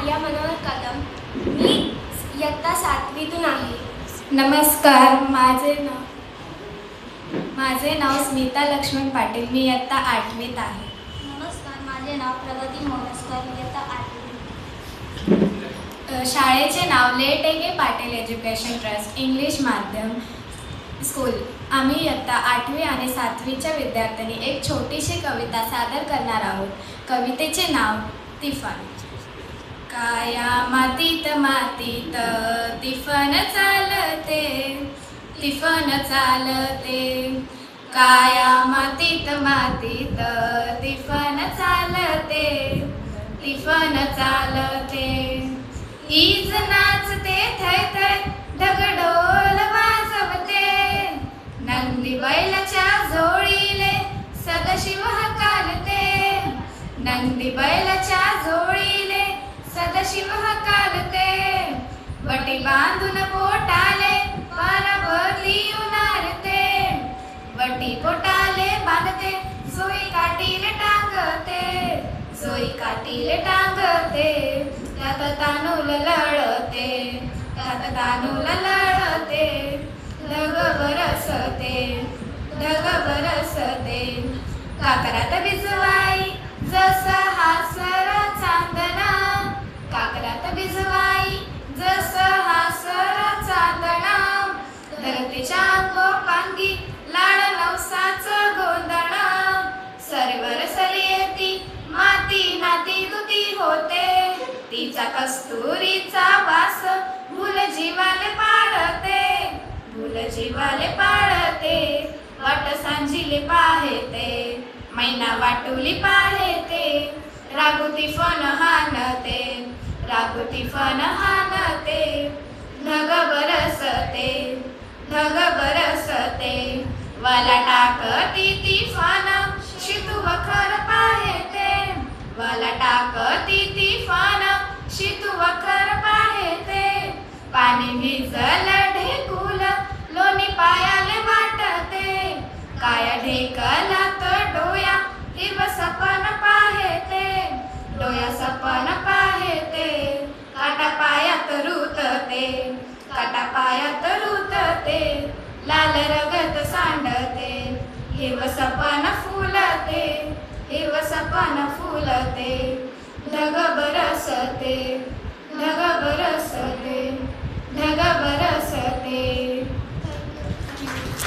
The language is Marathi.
आर्या मनोहर कदम. मी इयत्ता सातवीतून आहे. नमस्कार माझे नाव माझे नाव स्मिता लक्ष्मण पाटील. मी इयत्ता आठवीत आहे. नमस्कार माझे नाव प्रगती मोरसकर इयत्ता आठवी शाळेचे नाव लेट एगे पाटील एज्युकेशन ट्रस्ट इंग्लिश माध्यम स्कूल. आम्ही इयत्ता आठवी आणि सातवीच्या विद्यार्थ्यांनी एक छोटीशी कविता सादर करणार आहोत. कवितेचे नाव तिफान. काया मातीत मातीत तिफन चालते तिफन चालते. काया मातीत मातीत तिफन चालते तिफन चालते. ईज नाचते थै थै ढगडोल वाजवते. नंदी बैलाच्या झोळीले सदशिव हकालते. नंदी बैल कोई काटीले टांगते त्यात तानूल लढते त्यात तानूल लढते लग बरसते लग बरसते। काकरात भिजवाई हा सर चांदना काकरात भिजवाई जसा सांजिले पाहेते मैना वाटवली पाहेते रागुती फन हानते रागुती फन हानते ढग बरसते ढग बरसते वाला टाकती ती फन शितू वखर पाहेते वाला टाकती ती फन शितू वखर पाहेते पाणी भिजलं काय ढेकला तर डोया हिरव सपन पाहेते. डोया सपन पाहेते. काटा पायात रुतते. काटा पायात रुतते. लाल रगत सांडते. हिव सपन फुलते.